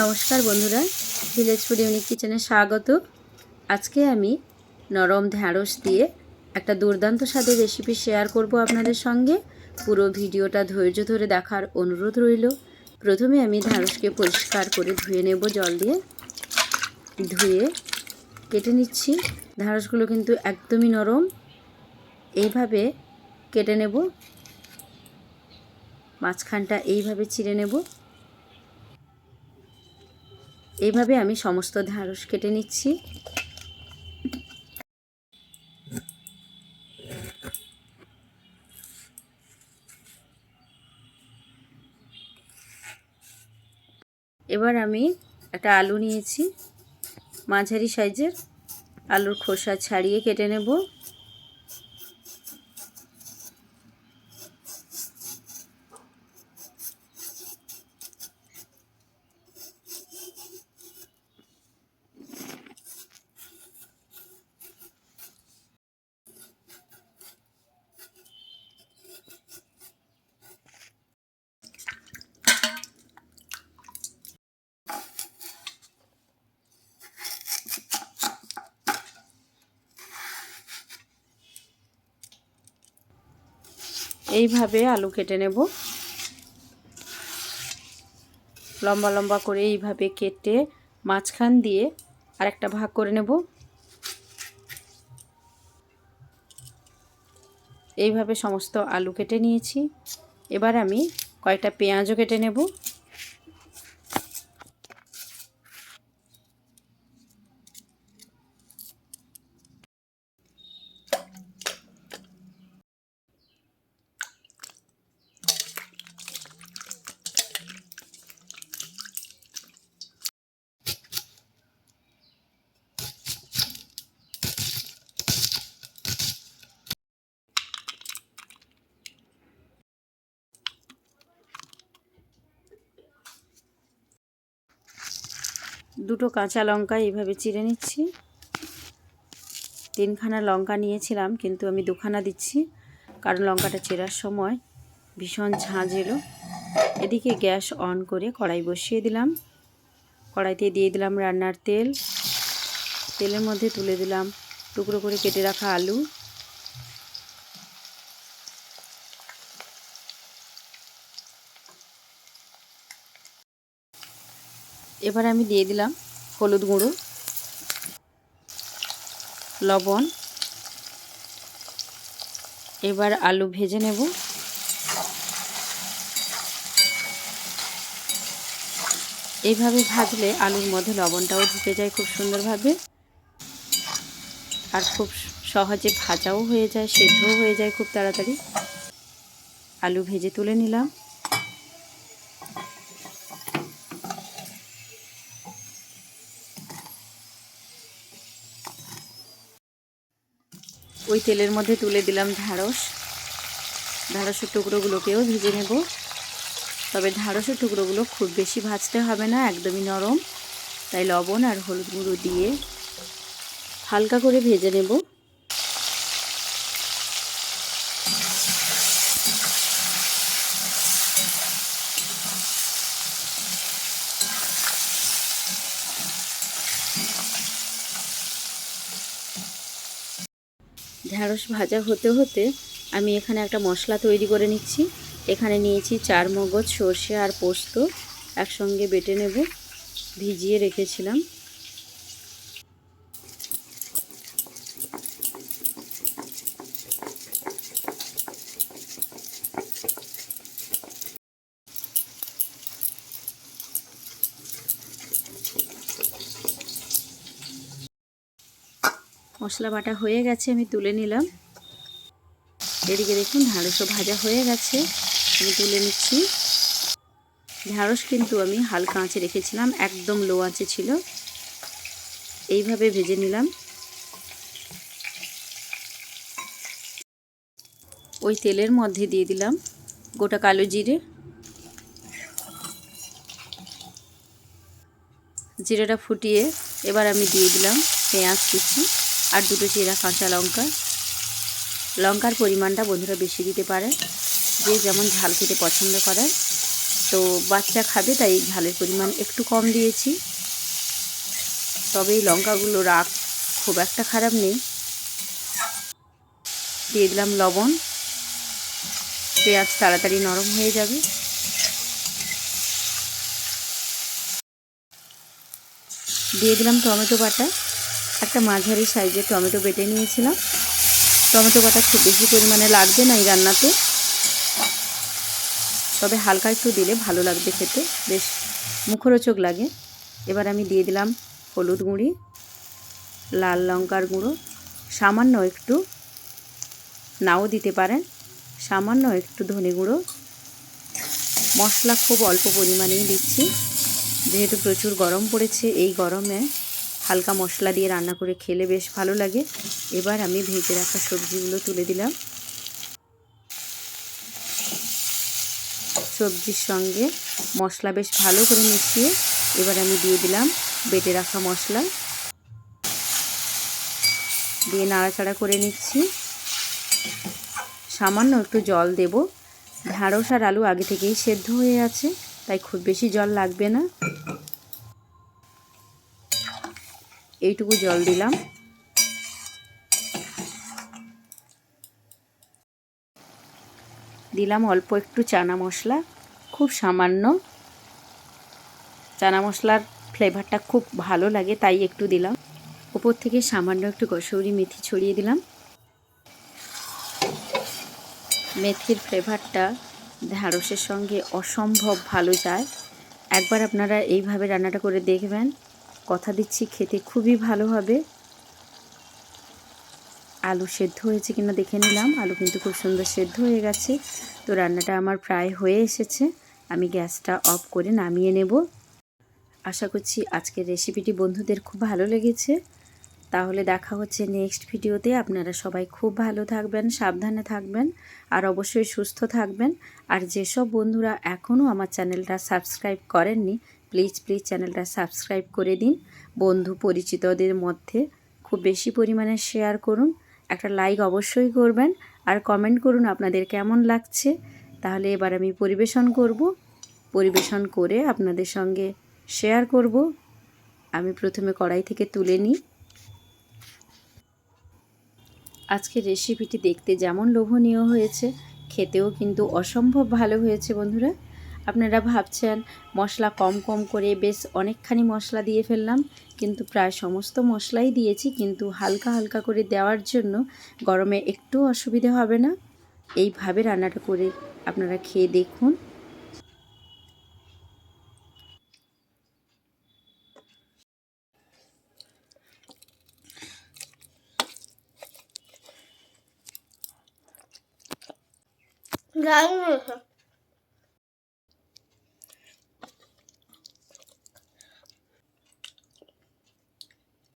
নমস্কার বন্ধুরা village food unique কিচেনে স্বাগত। আজকে আমি নরম ঢ্যাঁড়স দিয়ে একটা দুর্দান্ত স্বাদের রেসিপি শেয়ার করব আপনাদের সঙ্গে। পুরো ভিডিওটা ধৈর্য ধরে দেখার অনুরোধ রইল। প্রথমে আমি ঢ্যাঁড়সকে পরিষ্কার করে ধুয়ে নেব জল দিয়ে। ধুয়ে কেটে নিচ্ছি। ঢ্যাঁড়সগুলো কিন্তু একদমই নরম। এইভাবে কেটে নেব। মাঝখানটা এইভাবে চিড়ে নেব। এইভাবে আমি সমস্ত ঢ্যাঁড়স কেটে নিচ্ছি। এবার আমি একটা আলু নিয়েছি মাঝারি সাইজের। আলুর খোসা ছাড়িয়ে কেটে নেব। এইভাবে আলু কেটে নেব। লম্বা লম্বা করে এইভাবে কেটে মাঝখান দিয়ে আরেকটা ভাগ করে নেব। এইভাবে সমস্ত আলু কেটে নিয়েছি। এবার আমি কয়েকটা পেঁয়াজও কেটে নেব। দুটো কাঁচা লঙ্কা এইভাবে চিড়ে নিচ্ছি। তিনখানা লঙ্কা নিয়েছিলাম, কিন্তু আমি দুখানা দিচ্ছি, কারণ লঙ্কাটা চেরার সময় ভীষণ ঝাঁঝ এলো। এদিকে গ্যাস অন করে কড়াই বসিয়ে দিলাম। কড়াইতে দিয়ে দিলাম রান্নার তেল। তেলের মধ্যে তুলে দিলাম টুকরো করে কেটে রাখা আলু। এবার আমি দিয়ে দিলাম হলুদ গুঁড়ো, লবণ। এবার আলু ভেজে নেব। এইভাবে ভাজলে আলুর মধ্যে লবণটাও ঢুকে যায় খুব সুন্দরভাবে। আর খুব সহজে ভাজাও হয়ে যায়, সেদ্ধও হয়ে যায় খুব তাড়াতাড়ি। আলু ভেজে তুলে নিলাম। ওই তেলের মধ্যে তুলে দিলাম ঢ্যাঁড়স। ঢ্যাঁড়সের টুকরোগুলোকেও ভেজে নেব। তবে ঢ্যাঁড়সের টুকরোগুলো খুব বেশি ভাজতে হবে না, একদমই নরম। তাই লবণ আর হলুদ গুঁড়ো দিয়ে হালকা করে ভেজে নেব। ঢ্যাঁড়স ভাজা হতে হতে আমি এখানে একটা মশলা তৈরি করে নিচ্ছি। এখানে নিয়েছি চার মগজ সর্ষে আর পোস্ত। একসঙ্গে বেটে নেব। ভিজিয়ে রেখেছিলাম। মশলা বাটা হয়ে গেছে, আমি তুলে নিলাম। এদিকে দেখুন ঢাঁড়সও ভাজা হয়ে গেছে, আমি তুলে নিচ্ছি। ঢ্যাঁড়স কিন্তু আমি হালকা আঁচে রেখেছিলাম, একদম লো আঁচে ছিল। এইভাবে ভেজে নিলাম। ওই তেলের মধ্যে দিয়ে দিলাম গোটা কালো জিরে। জিরেটা ফুটিয়ে এবার আমি দিয়ে দিলাম পেঁয়াজ কিছু আর দুটো চিরা কাঁচা লঙ্কা। লঙ্কার পরিমাণটা বন্ধুরা বেশি দিতে পারে, যে যেমন ঝাল খেতে পছন্দ করে। তো বাচ্চা খাবে, তাই ঝালের পরিমাণ একটু কম দিয়েছি। তবে এই লঙ্কাগুলো রাগ খুব একটা খারাপ নেই। দিয়ে দিলাম লবণ। পেঁয়াজ তাড়াতাড়ি নরম হয়ে যাবে। দিয়ে দিলাম টমেটো বাটা। একটা মাঝারি সাইজের টমেটো বেটে নিয়েছিলাম। টমেটো বাটা খুব বেশি পরিমাণে লাগবে না এই রান্নাতে। তবে হালকা একটু দিলে ভালো লাগবে খেতে। বেশ মুখরোচক লাগে। এবার আমি দিয়ে দিলাম হলুদ গুঁড়ি, লাল লঙ্কার গুঁড়ো। সামান্য একটু, নাও দিতে পারেন, সামান্য একটু ধনে গুঁড়ো। মশলা খুব অল্প পরিমাণেই দিচ্ছি। যেহেতু প্রচুর গরম পড়েছে, এই গরমে হালকা মশলা দিয়ে রান্না করে খেলে বেশ ভালো লাগে। এবার আমি ভেজে রাখা সবজিগুলো তুলে দিলাম। সবজির সঙ্গে মশলা বেশ ভালো করে মিশিয়ে এবার আমি দিয়ে দিলাম বেটে রাখা মশলা। দিয়ে নাড়াচাড়া করে নিচ্ছি। সামান্য একটু জল দেব। ঢ্যাঁড়স আর আলু আগে থেকেই সেদ্ধ হয়ে আছে, তাই খুব বেশি জল লাগবে না। এইটুকু জল দিলাম। দিলাম অল্প একটু চানা মশলা, খুব সামান্য। চানা মশলার ফ্লেভারটা খুব ভালো লাগে, তাই একটু দিলাম। ওপর থেকে সামান্য একটু কসৌরি মেথি ছড়িয়ে দিলাম। মেথির ফ্লেভারটা ঢ্যাঁড়সের সঙ্গে অসম্ভব ভালো যায়। একবার আপনারা এইভাবে রান্নাটা করে দেখবেন। কথা দিচ্ছি, খেতে খুবই ভালো হবে। আলু সেদ্ধ হয়েছে কিনা দেখে নিলাম। আলু কিন্তু খুব সুন্দর সেদ্ধ হয়ে গেছে। তো রান্নাটা আমার প্রায় হয়ে এসেছে। আমি গ্যাসটা অফ করে নামিয়ে নেব। আশা করছি আজকের রেসিপিটি বন্ধুদের খুব ভালো লেগেছে। তাহলে দেখা হচ্ছে নেক্সট ভিডিওতে। আপনারা সবাই খুব ভালো থাকবেন, সাবধানে থাকবেন, আর অবশ্যই সুস্থ থাকবেন। আর যেসব বন্ধুরা এখনও আমার চ্যানেলটা সাবস্ক্রাইব করেননি প্লিজ প্লিজ চ্যানেলটা সাবস্ক্রাইব করে দিন। বন্ধু পরিচিতদের মধ্যে খুব বেশি পরিমাণে শেয়ার করুন। একটা লাইক অবশ্যই করবেন আর কমেন্ট করুন আপনাদের কেমন লাগছে। তাহলে এবার আমি পরিবেশন করব। পরিবেশন করে আপনাদের সঙ্গে শেয়ার করব। আমি প্রথমে কড়াই থেকে তুলে নিই। আজকের রেসিপিটি দেখতে যেমন লোভনীয় হয়েছে, খেতেও কিন্তু অসম্ভব ভালো হয়েছে বন্ধুরা। আপনারা ভাবছেন মশলা কম কম করে বেশ অনেকখানি মশলা দিয়ে ফেললাম, কিন্তু প্রায় সমস্ত মশলাই দিয়েছি, কিন্তু হালকা হালকা করে দেওয়ার জন্য গরমে একটু অসুবিধে হবে না। এইভাবে রান্নাটা করে আপনারা খেয়ে দেখুন। হয়েছে